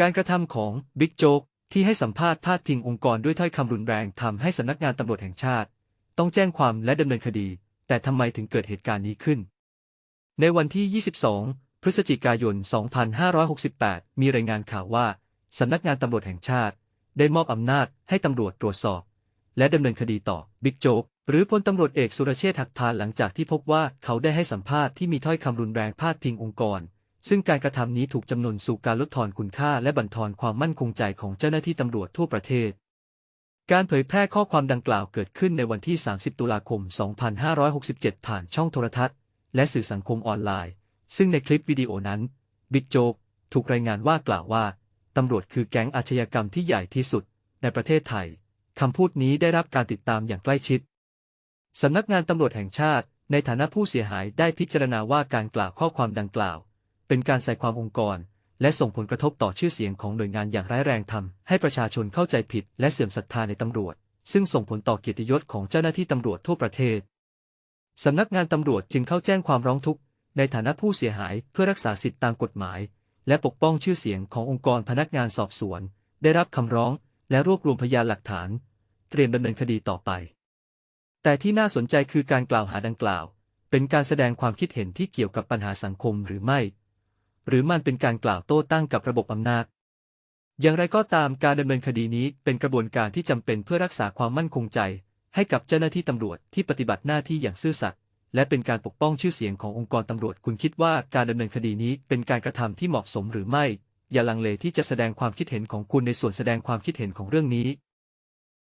การกระทำของบิ๊กโจ๊กที่ให้สัมภาษณ์พาดพิงองค์กรด้วยถ้อยคำรุนแรงทำให้สำนักงานตำรวจแห่งชาติ ต้องแจ้งความและดำเนินคดี แต่ทำไมถึงเกิดเหตุการณ์นี้ขึ้น ในวันที่ 22 พฤศจิกายน 2568 มีรายงานข่าวว่าสำนักงานตำรวจแห่งชาติ ได้มอบอำนาจให้ตำรวจตรวจสอบ และดำเนินคดีต่อบิ๊กโจ๊กหรือพลตำรวจเอกสุรเชษฐ์หักพานหลังจากที่พบว่าเขาได้ให้สัมภาษณ์ที่มีถ้อยคำรุนแรงพาดพิงองค์กร ซึ่งการกระทำนี้ถูกจำนวนสู่การลดทอนคุณค่าและบั่นทอนความมั่นคงใจของเจ้าหน้าที่ตำรวจทั่วประเทศ การเผยแพร่ข้อความดังกล่าวเกิดขึ้นในวันที่ 30 ตุลาคม 2567 ผ่านช่องโทรทัศน์ และสื่อสังคมออนไลน์ ซึ่งในคลิปวิดีโอนั้น บิ๊กโจ๊กถูกรายงานว่ากล่าวว่าตำรวจคือแก๊งอาชญากรรมที่ใหญ่ที่สุด ในประเทศไทยคำพูดนี้ได้รับการติดตามอย่างใกล้ชิดสำนักงานตำรวจแห่งชาติ ในฐานะผู้เสียหายได้พิจารณาว่าการกล่าวข้อความดังกล่าว เป็นการใส่ความองค์กร และส่งผลกระทบต่อชื่อเสียงของหน่วยงานอย่างร้ายแรงทำให้ประชาชนเข้าใจผิด และเสื่อมศรัทธาในตำรวจ ซึ่งส่งผลต่อเกียรติยศของเจ้าหน้าที่ตำรวจทั่วประเทศสำนักงานตำรวจจึงเข้าแจ้งความร้องทุกข์ในฐานะผู้เสียหายเพื่อรักษาสิทธิตามกฎหมาย และปกป้องชื่อเสียงขององค์กรพนักงานสอบสวน ได้รับคำร้องและรวบรวมพยานหลักฐาน เตรียมดำเนินคดีต่อไป แต่ที่น่าสนใจคือการกล่าวหาดังกล่าว เป็นการแสดงความคิดเห็นที่เกี่ยวกับปัญหาสังคมหรือไม่ หรือมันเป็นการกล่าวโต้ตั้งกับระบบอำนาจ อย่างไรก็ตามการดำเนินคดีนี้เป็นกระบวนการที่จำเป็นเพื่อรักษาความมั่นคงใจ ให้กับเจ้าหน้าที่ตำรวจที่ปฏิบัติหน้าที่อย่างซื่อสัตย์และเป็นการปกป้องชื่อเสียงขององค์กรตำรวจคุณคิดว่าการดำเนินคดีนี้เป็นการกระทำที่เหมาะสมหรือไม่ อย่าลังเลที่จะแสดงความคิดเห็นของคุณในส่วนแสดงความคิดเห็นของเรื่องนี้